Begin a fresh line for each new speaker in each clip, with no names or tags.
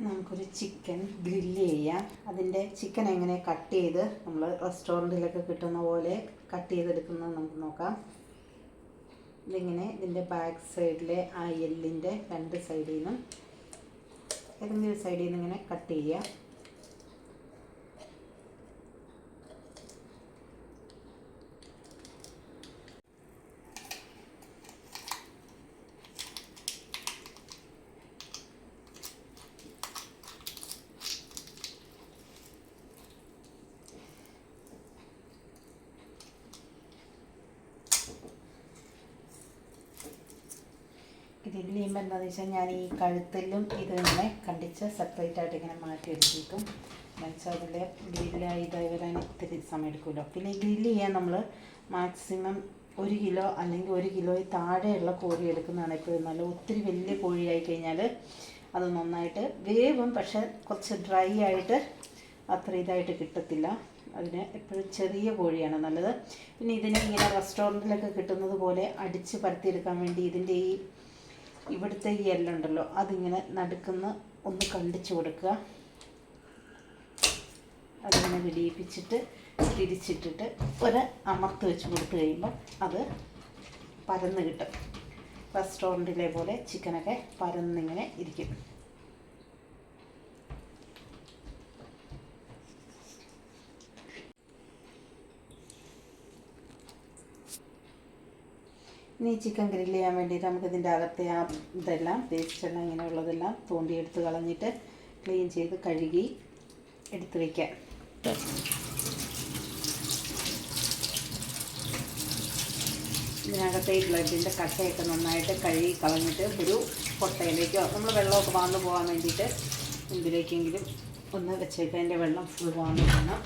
നമുക്കൊരു chicken grill ചെയ്യാം. അതിന്റെ ചിക്കൻ എങ്ങനെ കട്ട് ചെയ്ത് നമ്മൾ റെസ്റ്റോറന്റിലൊക്കെ കിട്ടുന്ന പോലെ കട്ട് ചെയ്തെടുക്കുന്നത് നമുക്ക് നോക്കാം. ഇതിങ്ങനെ ഇതിന്റെ ബാക്ക് സൈഡിലെ ആ എല്ലിന്റെ രണ്ട് സൈഡിൽ നിന്നും ഏതെങ്കിലും സൈഡിൽ നിന്ന് ഇങ്ങനെ കട്ട് ചെയ്യുക ഗ്രില്ല് ചെയ്യുമ്പോൾ എന്താണെന്ന് വെച്ചാൽ ഞാൻ ഈ കഴുത്തിലും ഇത് ഇങ്ങനെ കണ്ടിച്ച് സെപ്പറേറ്റ് ആയിട്ട് ഇങ്ങനെ മാറ്റി എടുത്തിട്ടും എന്നുവെച്ചാൽ അതിൽ ഗ്രില്ലായി ഇതായി വരാൻ ഇത്തിരി സമയം എടുക്കുമല്ലോ പിന്നെ ഗ്രില്ല് ചെയ്യാൻ നമ്മൾ മാക്സിമം ഒരു കിലോ അല്ലെങ്കിൽ ഒരു കിലോയിൽ താഴെയുള്ള കോഴി എടുക്കുന്നതാണ് എപ്പോഴും നല്ല ഒത്തിരി വലിയ കോഴിയായി കഴിഞ്ഞാൽ അത് നന്നായിട്ട് വേവും പക്ഷെ കുറച്ച് ഡ്രൈ ആയിട്ട് അത്ര ഇതായിട്ട് കിട്ടത്തില്ല. അതിന് എപ്പോഴും ചെറിയ കോഴിയാണ് നല്ലത്. പിന്നെ ഇതിനെ ഇങ്ങനെ റെസ്റ്റോറന്റിലൊക്കെ കിട്ടുന്നത് പോലെ അടിച്ച് പരത്തിയെടുക്കാൻ വേണ്ടി ഇതിന്റെ ഈ ഇവിടുത്തെ ഈ എല്ലുണ്ടല്ലോ അതിങ്ങനെ നടുക്കുന്ന ഒന്ന് കണ്ടിച്ചു കൊടുക്കുക. അതിങ്ങനെ വിടിയിപ്പിച്ചിട്ട് തിരിച്ചിട്ടിട്ട് ഒരു അമർത്ത് വെച്ച് കൊടുത്തു കഴിയുമ്പോൾ അത് പരന്ന് കിട്ടും. റെസ്റ്റോറന്റിലെ പോലെ ചിക്കനൊക്കെ പരന്നിങ്ങനെ ഇരിക്കും. ഇനി ചിക്കൻ ഗ്രില്ല് ചെയ്യാൻ വേണ്ടിയിട്ട് നമുക്ക് ഇതിന്റെ അകത്തെ ആ ഇതെല്ലാം വേസ്റ്റെല്ലാം ഇങ്ങനെയുള്ളതെല്ലാം തോണ്ടി എടുത്ത് കളഞ്ഞിട്ട് ക്ലീൻ ചെയ്ത് കഴുകി എടുത്ത് വയ്ക്കാം ഇതിനകത്തെ ഈ ബ്ലഡിന്റെ കട്ടയൊക്കെ നന്നായിട്ട് കഴുകി കളഞ്ഞിട്ട് ഒരു കൊട്ടയിലേക്കോ നമ്മൾ വെള്ളമൊക്കെ വാർന്നു പോകാൻ വേണ്ടിയിട്ട് എന്തിലേക്കെങ്കിലും ഒന്ന് വെച്ചേക്കാം. അതിന്റെ വെള്ളം ഫുൾ വാർന്നു പോകണം.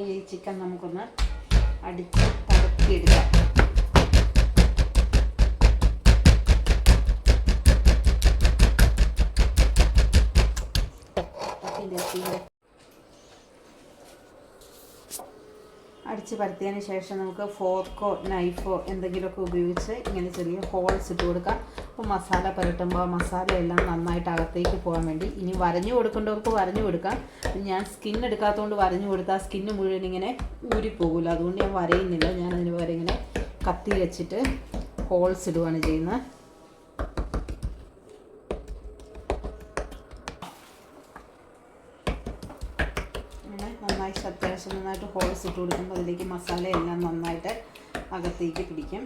ഈ ചിക്കൻ നമുക്കൊന്ന് അടിച്ച് തറക്കിയെടുക്കാം അടിച്ച് പരത്തിയതിന് ശേഷം നമുക്ക് ഫോർക്കോ നൈഫോ എന്തെങ്കിലുമൊക്കെ ഉപയോഗിച്ച് ഇങ്ങനെ ചെറിയ ഹോൾസ് ഇട്ട് കൊടുക്കാം. അപ്പോൾ മസാല പുരട്ടുമ്പോൾ മസാലയെല്ലാം നന്നായിട്ട് അകത്തേക്ക് പോകാൻ വേണ്ടി. ഇനി വരഞ്ഞു കൊടുക്കേണ്ടവർക്ക് വരഞ്ഞു കൊടുക്കാം. ഞാൻ സ്കിൻ എടുക്കാത്തതുകൊണ്ട് വരഞ്ഞു കൊടുത്താൽ സ്കിന്ന് മുഴുവൻ ഇങ്ങനെ ഊരിപ്പോകില്ല അതുകൊണ്ട് ഞാൻ വരയുന്നില്ല. ഞാൻ അതിന് പകരം ഇങ്ങനെ കത്തി വെച്ചിട്ട് ഹോൾസ് ഇടുകയാണ് ചെയ്യുന്നത്. നന്നായി അത്യാവശ്യം നന്നായിട്ട് ഹോൾസ് ഇട്ട് കൊടുക്കുമ്പോൾ അതിലേക്ക് മസാലയെല്ലാം നന്നായിട്ട് അകത്തേക്ക് പിടിക്കും.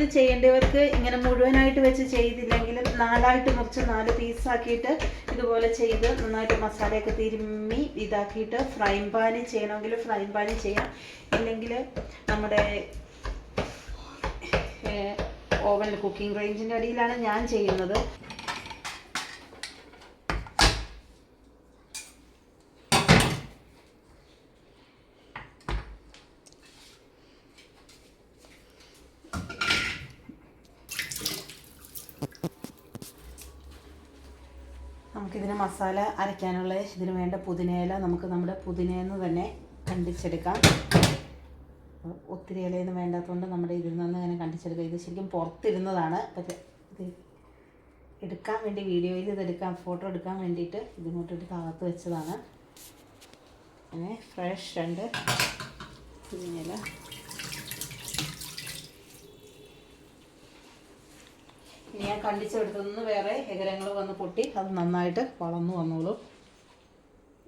ഇത് ചെയ്യേണ്ടവർക്ക് ഇങ്ങനെ മുഴുവനായിട്ട് വെച്ച് ചെയ്തില്ലെങ്കിലും നാലായിട്ട് മുറിച്ച് നാല് പീസാക്കിയിട്ട് ഇതുപോലെ ചെയ്ത് നന്നായിട്ട് മസാലയൊക്കെ തിരുമ്മി ഇതാക്കിയിട്ട് ഫ്രൈ പാനിൽ ചെയ്യണമെങ്കിൽ ഫ്രൈ പാനിൽ ചെയ്യാം. ഇല്ലെങ്കിൽ നമ്മുടെ ഓവനിൽ കുക്കിംഗ് റേഞ്ചിന്റെ അടിയിലാണ് ഞാൻ ചെയ്യുന്നത്. നമുക്കിതിന് മസാല അരയ്ക്കാനുള്ള ഇതിന് വേണ്ട പുതിനയില നമുക്ക് നമ്മുടെ പുതിനയെന്ന് തന്നെ കണ്ടിച്ചെടുക്കാം. ഒത്തിരി ഇലയൊന്നും വേണ്ടാത്തതുകൊണ്ട് നമ്മുടെ ഇതിൽ നിന്ന് ഇങ്ങനെ കണ്ടിച്ചെടുക്കുക ഇത് ശരിക്കും പുറത്തിരുന്നതാണ്. ഇത് എടുക്കാൻ വേണ്ടി വീഡിയോയിൽ ഇത് എടുക്കാൻ ഫോട്ടോ എടുക്കാൻ വേണ്ടിയിട്ട് ഇതിങ്ങോട്ടൊരു ഭാഗത്ത് വെച്ചതാണ്. അങ്ങനെ ഫ്രഷ് ഉണ്ട് പുതിനയില. ഇനി ഞാൻ കണ്ടിച്ചെടുത്തുനിന്ന് വേറെ എകരങ്ങൾ വന്ന് പൊട്ടി. അത് നന്നായിട്ട് വളർന്നു വന്നോളൂ.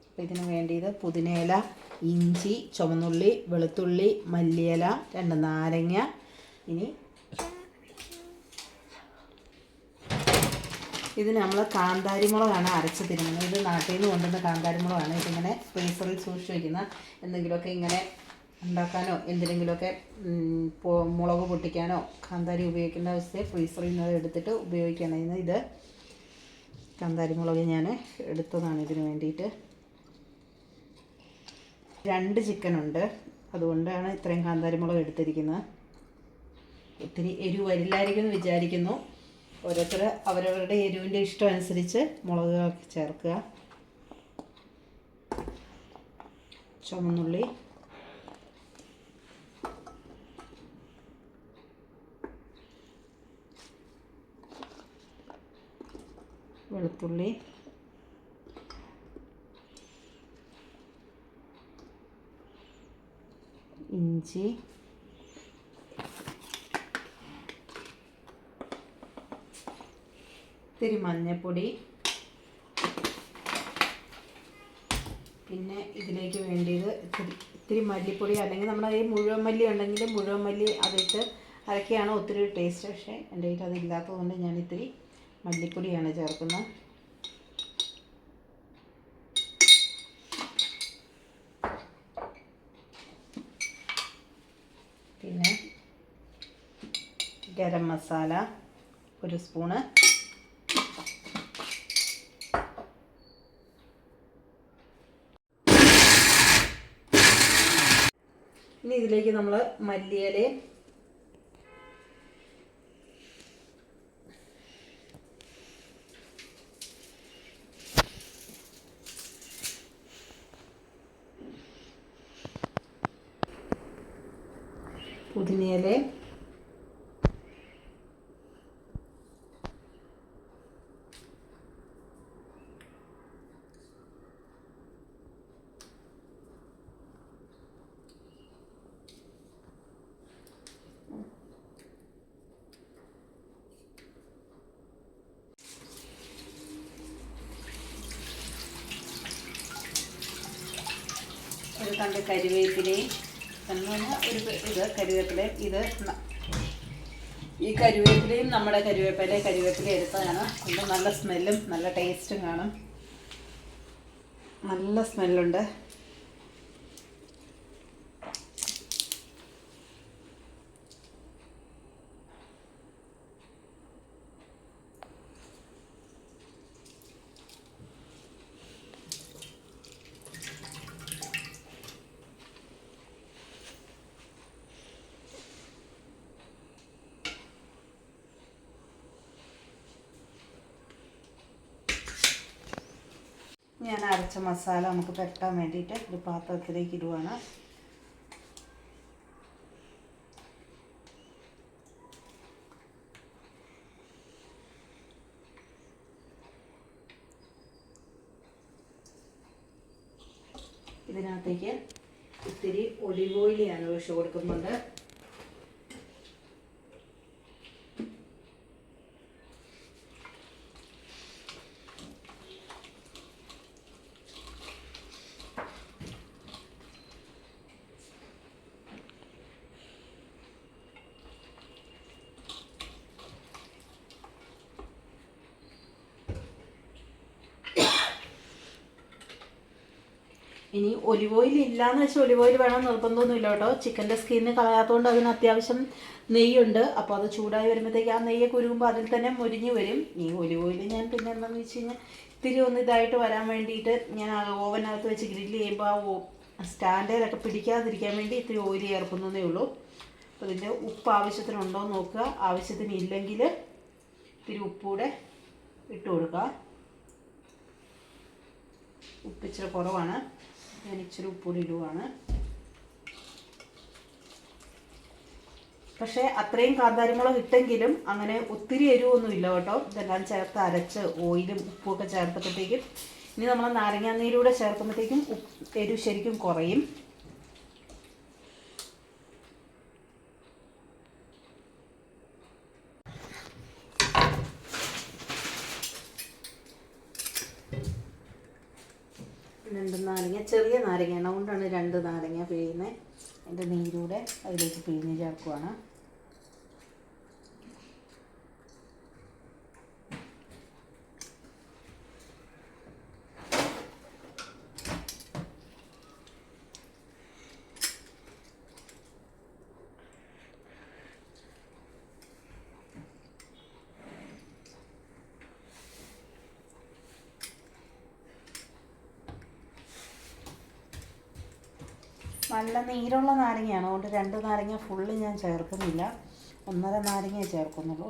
അപ്പോൾ ഇതിന് വേണ്ടിയത് പുതിനയില ഇഞ്ചി ചുമന്നുള്ളി വെളുത്തുള്ളി മല്ലിയില രണ്ട് നാരങ്ങ. ഇനി ഇത് നമ്മൾ കാന്താരിമുളകാണ് അരച്ച് തിരുമുന്നത്. ഇത് നാട്ടിൽ നിന്ന് കൊണ്ടുവന്ന കാന്താരിമുളകാണ്. ഇതിങ്ങനെ ഫ്രീസറിൽ സൂക്ഷിച്ച് വയ്ക്കുന്ന എന്തെങ്കിലുമൊക്കെ ഇങ്ങനെ ഉണ്ടാക്കാനോ എന്തിനെങ്കിലുമൊക്കെ മുളക് പൊട്ടിക്കാനോ കാന്താരി ഉപയോഗിക്കേണ്ട അവസ്ഥയെ ഫ്രീസറിൽ നിന്ന് എടുത്തിട്ട് ഉപയോഗിക്കുകയാണ് ഇത് കാന്താരി മുളക് ഞാൻ എടുത്തതാണ് ഇതിന് വേണ്ടിയിട്ട്. രണ്ട് ചിക്കനുണ്ട് അതുകൊണ്ടാണ് ഇത്രയും കാന്താരി മുളക് എടുത്തിരിക്കുന്നത്. ഒത്തിരി എരിവ് വരില്ലായിരിക്കും എന്ന് വിചാരിക്കുന്നു. ഓരോരുത്തർ അവരവരുടെ എരിവിന്റെ ഇഷ്ടം അനുസരിച്ച് മുളക് ചേർക്കുക. ചുമന്നുള്ളി. വെളുത്തുള്ളി. ഇഞ്ചി. ഇത്തിരി മഞ്ഞൾപ്പൊടി പിന്നെ ഇതിലേക്ക് വേണ്ടിയത് ഇത്തിരി ഇത്തിരി മല്ലിപ്പൊടി അല്ലെങ്കിൽ നമ്മുടെ ഈ മുഴുവൻ മല്ലി ഉണ്ടെങ്കിൽ മുഴുവൻ മല്ലി അതിട്ട് അരക്കുകയാണ് ഒത്തിരി ടേസ്റ്റ് പക്ഷേ എന്റെ കയ്യിൽ അതില്ലാത്തതുകൊണ്ട് ഞാൻ ഇത്തിരി മല്ലിപ്പൊടിയാണ് ചേർക്കുന്നത്. പിന്നെ ഗരം മസാല ഒരു സ്പൂണ്. ഇനി ഇതിലേക്ക് നമ്മൾ മല്ലിയിലയും പുതിനയിലയും ഒരു കണ്ട് കരിവേപ്പിലയും ഒരു ഇത് കരിവേപ്പിലയും ഇത് ഈ കരിവേപ്പിലയും നമ്മുടെ കരിവേപ്പില കരിവേപ്പില എടുത്തതാണ് അത് നല്ല സ്മെല്ലും നല്ല ടേസ്റ്റും കാണും. നല്ല സ്മെല്ലുണ്ട് ഞാൻ അരച്ച മസാല നമുക്ക് പെട്ടാൻ വേണ്ടിയിട്ട് ഒരു പാത്രത്തിലേക്ക് ഇടുവാണ്. ഇതിനകത്തേക്ക് ഇത്തിരി ഒലിവ് ഓയിൽ ഞാൻ ഒഴിച്ചു കൊടുക്കുന്നുണ്ട്. ഇനി ഒലിവ് ഓയിൽ ഇല്ലാന്ന് വെച്ചാൽ ഒലിവ് ഓയിൽ വേണം നിർബന്ധമൊന്നുമില്ല കേട്ടോ. ചിക്കന്റെ സ്കിന്ന് കളയാത്തതുകൊണ്ട് അതിന് അത്യാവശ്യം നെയ്യുണ്ട്. അപ്പോൾ അത് ചൂടായി വരുമ്പോഴത്തേക്ക് ആ നെയ്യൊക്കെ ഉരുകുമ്പോൾ അതിൽ തന്നെ മുരിഞ്ഞ് വരും. ഈ ഒലിവ് ഓയിൽ ഞാൻ പിന്നെ എന്താണെന്ന് വെച്ച് കഴിഞ്ഞാൽ ഇത്തിരി ഒന്ന് ഇതായിട്ട് വരാൻ വേണ്ടിയിട്ട് ഞാൻ ഓവനകത്ത് വെച്ച് ഗ്രില്ല് ചെയ്യുമ്പോൾ ആ ഓ സ്റ്റാൻഡേലൊക്കെ പിടിക്കാതിരിക്കാൻ വേണ്ടി ഇത്തിരി ഓയിൽ ചേർക്കുന്നതേ ഉള്ളൂ. അപ്പോൾ ഇതിന്റെ ഉപ്പ് ആവശ്യത്തിനുണ്ടോ എന്ന് നോക്കുക. ആവശ്യത്തിന് ഇല്ലെങ്കിൽ ഇത്തിരി ഉപ്പൂടെ ഇട്ട് കൊടുക്കുക. ഉപ്പ് ഇച്ചിരി കുറവാണ്. ഞാൻ ഇച്ചിരി ഉപ്പൂടി ഇടുവാണ്. പക്ഷേ അത്രയും കാന്താരിമുളക് ഇട്ടെങ്കിലും അങ്ങനെ ഒത്തിരി എരിവൊന്നും ഇല്ല കേട്ടോ. ഇതെല്ലാം ചേർത്ത് അരച്ച് ഓയിലും ഉപ്പുമൊക്കെ ചേർത്തപ്പോഴത്തേക്കും ഇനി നമ്മൾ നാരങ്ങാനീരൂടെ ചേർക്കുമ്പോഴത്തേക്കും എരിവ് ശരിക്കും കുറയും രണ്ട് നാരങ്ങ ചെറിയ നാരങ്ങയാണ് കൊണ്ടാണ് രണ്ട് നാരങ്ങ പിഴിയുന്നത് അതിന്റെ നീരൂടെ അതിലേക്ക് പിഴിഞ്ഞ് ചേർക്കുവാണ്. നല്ല നീരുള്ള നാരങ്ങയാണ്. അതുകൊണ്ട് രണ്ട് നാരങ്ങ ഫുള്ള് ഞാൻ ചേർക്കുന്നില്ല. ഒന്നര നാരങ്ങയെ ചേർക്കുന്നുള്ളൂ.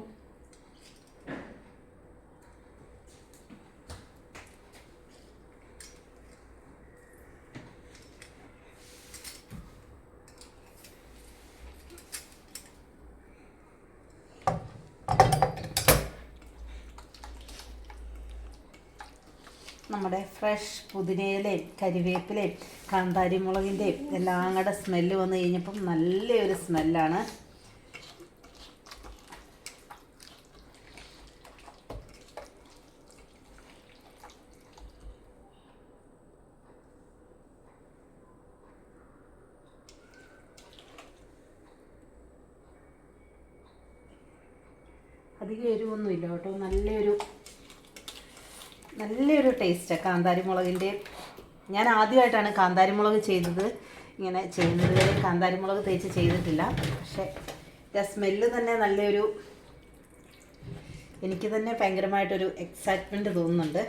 നമ്മുടെ ഫ്രഷ് പുതിനയിലയും കരിവേപ്പിലയും കാന്താരി മുളകിന്റെയും എല്ലാം കൂടെ സ്മെല്ല് വന്നു കഴിഞ്ഞപ്പം നല്ലൊരു സ്മെല്ലാണ് അധികം എരിവൊന്നുമില്ല കേട്ടോ. നല്ലൊരു നല്ലൊരു ടേസ്റ്റാണ് കാന്താരി മുളകിന്റെ ഞാൻ ആദ്യമായിട്ടാണ് കാന്താരി മുളക് ചെയ്തത്. ഇങ്ങനെ ചെയ്യുന്നത് വരെ കാന്താരി മുളക് തേച്ച് ചെയ്തിട്ടില്ല. പക്ഷേ ആ സ്മെല്ല് തന്നെ നല്ലൊരു എനിക്ക് തന്നെ ഭയങ്കരമായിട്ടൊരു എക്സൈറ്റ്മെന്റ് തോന്നുന്നുണ്ട്.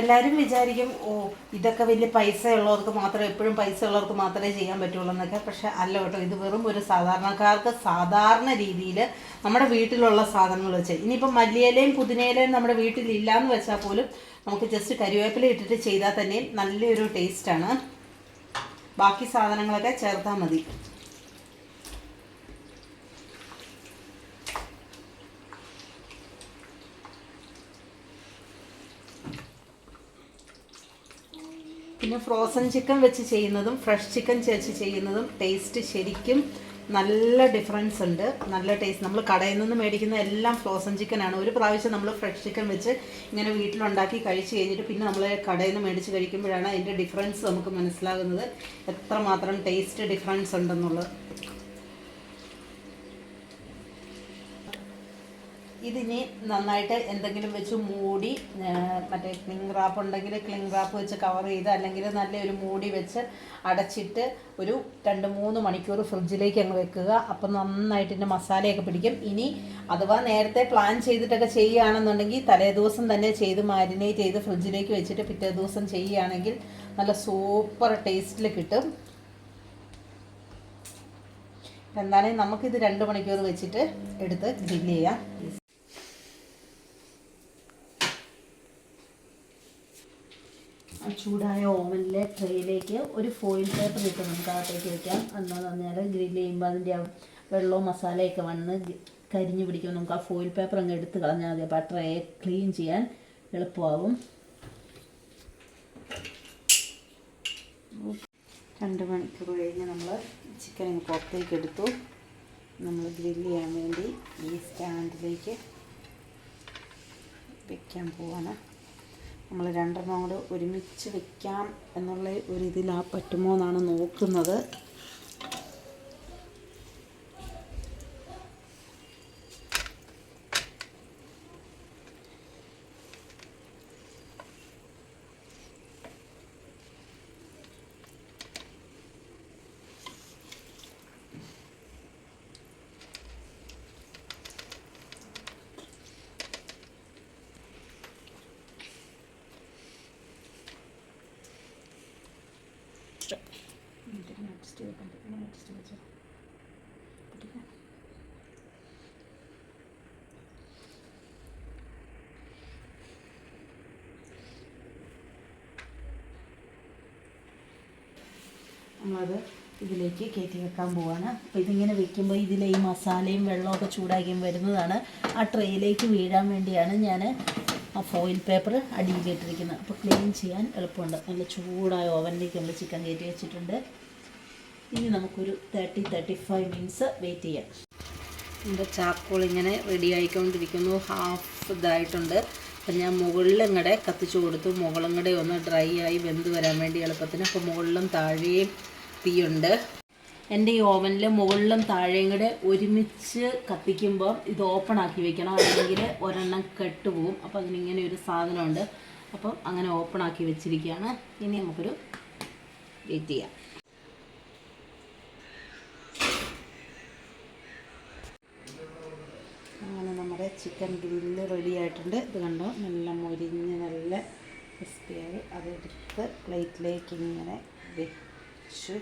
എല്ലാവരും വിചാരിക്കും ഓ ഇതൊക്കെ വലിയ പൈസ ഉള്ളവർക്ക് മാത്രമേ എപ്പോഴും പൈസ ഉള്ളവർക്ക് മാത്രമേ ചെയ്യാൻ പറ്റുള്ളൂ എന്നൊക്കെ. പക്ഷെ അല്ല കേട്ടോ ഇത് വെറും ഒരു സാധാരണക്കാർക്ക് സാധാരണ രീതിയിൽ നമ്മുടെ വീട്ടിലുള്ള സാധനങ്ങൾ വെച്ച്. ഇനിയിപ്പോൾ മല്ലിയിലയും പുതിനയിലയും നമ്മുടെ വീട്ടിൽ ഇല്ലയെന്ന് വെച്ചാൽ പോലും നമുക്ക് ജസ്റ്റ് കരിവേപ്പില ഇട്ടിട്ട് ചെയ്താൽ തന്നെയും നല്ലൊരു ടേസ്റ്റാണ് ബാക്കി സാധനങ്ങളൊക്കെ ചേർത്താൽ മതി. പിന്നെ ഫ്രോസൺ ചിക്കൻ വെച്ച് ചെയ്യുന്നതും ഫ്രഷ് ചിക്കൻ വെച്ച് ചെയ്യുന്നതും ടേസ്റ്റ് ശരിക്കും നല്ല ഡിഫറൻസ് ഉണ്ട്. നല്ല ടേസ്റ്റ് നമ്മൾ കടയിൽ നിന്ന് മേടിക്കുന്ന എല്ലാം ഫ്രോസൺ ചിക്കനാണ് ഒരു പ്രാവശ്യം നമ്മൾ ഫ്രഷ് ചിക്കൻ വെച്ച് ഇങ്ങനെ വീട്ടിലുണ്ടാക്കി കഴിച്ച് കഴിഞ്ഞിട്ട് പിന്നെ നമ്മൾ കടയിൽ നിന്ന് മേടിച്ച് കഴിക്കുമ്പോഴാണ് അതിന്റെ ഡിഫറൻസ് നമുക്ക് മനസ്സിലാകുന്നത്. എത്രമാത്രം ടേസ്റ്റ് ഡിഫറൻസ് ഉണ്ടെന്നുള്ളത്. ഇതിനി നന്നായിട്ട് എന്തെങ്കിലും വെച്ച് മൂടി മറ്റേ ക്ലിങ് റാപ്പ് ഉണ്ടെങ്കിൽ ക്ലിങ് റാപ്പ് വെച്ച് കവർ ചെയ്ത് അല്ലെങ്കിൽ നല്ലൊരു മൂടി വെച്ച് അടച്ചിട്ട് ഒരു രണ്ട് മൂന്ന് മണിക്കൂർ ഫ്രിഡ്ജിലേക്ക് അങ്ങ് വെക്കുക. അപ്പം നന്നായിട്ട് ഇതിന്റെ മസാലയൊക്കെ പിടിക്കും. ഇനി അഥവാ നേരത്തെ പ്ലാൻ ചെയ്തിട്ടൊക്കെ ചെയ്യുകയാണെന്നുണ്ടെങ്കിൽ തലേ ദിവസം തന്നെ ചെയ്ത് മാരിനേറ്റ് ചെയ്ത് ഫ്രിഡ്ജിലേക്ക് വെച്ചിട്ട് പിറ്റേ ദിവസം ചെയ്യുകയാണെങ്കിൽ നല്ല സൂപ്പർ ടേസ്റ്റിൽ കിട്ടും. എന്തായാലും നമുക്കിത് രണ്ട് മണിക്കൂർ വെച്ചിട്ട് എടുത്ത് ഗ്രില്ല് ചെയ്യാം. ചൂടായ ഓവനിലെ ട്രേയിലേക്ക് ഒരു ഫോയിൽ പേപ്പർ ഇട്ട് നമുക്ക് അകത്തേക്ക് വെക്കാം. എന്നാന്ന് പറഞ്ഞാൽ ഗ്രില്ല് ചെയ്യുമ്പോൾ അതിന്റെ വെള്ളവും മസാലയൊക്കെ വന്ന് കരിഞ്ഞു പിടിക്കും നമുക്ക് ആ ഫോയിൽ പേപ്പർ അങ്ങ് എടുത്ത് കളഞ്ഞാൽ മതി. അപ്പോൾ ആ ട്രേ ക്ലീൻ ചെയ്യാൻ എളുപ്പമാകും രണ്ട് മണിക്കൂർ കഴിഞ്ഞ് നമ്മൾ ചിക്കൻ ഇങ്ങ് പുറത്തേക്ക് എടുത്തു. നമ്മൾ ഗ്രില്ല് ചെയ്യാൻ വേണ്ടി ഈ സ്റ്റാൻഡിലേക്ക് വെക്കാൻ പോവാണ്. നമ്മൾ രണ്ടെണ്ണം കൂടെ ഒരുമിച്ച് വെക്കാം എന്നുള്ള ഒരു ഇതിലാ പറ്റുമോ എന്നാണ് നോക്കുന്നത്. നമ്മളത് ഇതിലേക്ക് കയറ്റി വെക്കാൻ പോവാണ്. അപ്പോൾ ഇതിങ്ങനെ വെക്കുമ്പോൾ ഇതിലെ ഈ മസാലയും വെള്ളമൊക്കെ ചൂടാക്കിയും വരുന്നതാണ്. ആ ട്രേയിലേക്ക് വീഴാൻ വേണ്ടിയാണ് ഞാൻ ആ ഫോയിൽ പേപ്പർ അടിയിലിട്ടിരിക്കുന്നത്. അപ്പോൾ ക്ലീൻ ചെയ്യാൻ എളുപ്പമുണ്ട്. നല്ല ചൂടായ ഓവനിലേക്ക് നമ്മൾ ചിക്കൻ കയറ്റി വെച്ചിട്ടുണ്ട്. ഇനി നമുക്കൊരു thirty thirty five minutes wait ചെയ്യാം. നമ്മുടെ ചാക്കോൾ ഇങ്ങനെ റെഡി ആയിക്കൊണ്ടിരിക്കുന്നു. ഹാഫ് ഇതായിട്ടുണ്ട്. അപ്പം ഞാൻ മുകളിലും കൂടെ കത്തിച്ചു കൊടുത്തു. മുകളും ഒന്ന് ഡ്രൈ ആയി വെന്ത് വരാൻ വേണ്ടി എളുപ്പത്തിന്. അപ്പോൾ മുകളിലും താഴെയും തീയുണ്ട്. എന്റെ ഈ ഓവനിൽ മുകളിലും താഴെയും കൂടെ ഒരുമിച്ച് കത്തിക്കുമ്പോൾ ഇത് ഓപ്പൺ ആക്കി വെക്കണം. അല്ലെങ്കിൽ ഒരെണ്ണം കെട്ടുപോകും അപ്പോൾ അതിനിങ്ങനെ ഒരു സാധനമുണ്ട്. അപ്പം അങ്ങനെ ഓപ്പൺ ആക്കി വെച്ചിരിക്കുകയാണ്. ഇനി നമുക്കൊരു വെയിറ്റ് ചെയ്യാം. അങ്ങനെ നമ്മുടെ ചിക്കൻ ഗ്രില്ല് റെഡി ആയിട്ടുണ്ട്. ഇത് കണ്ടോ? നല്ല മൊരിഞ്ഞ് നല്ല ക്രിസ്പിയായി അതെടുത്ത് പ്ലേറ്റിലേക്ക് ഇങ്ങനെ വെച്ചു.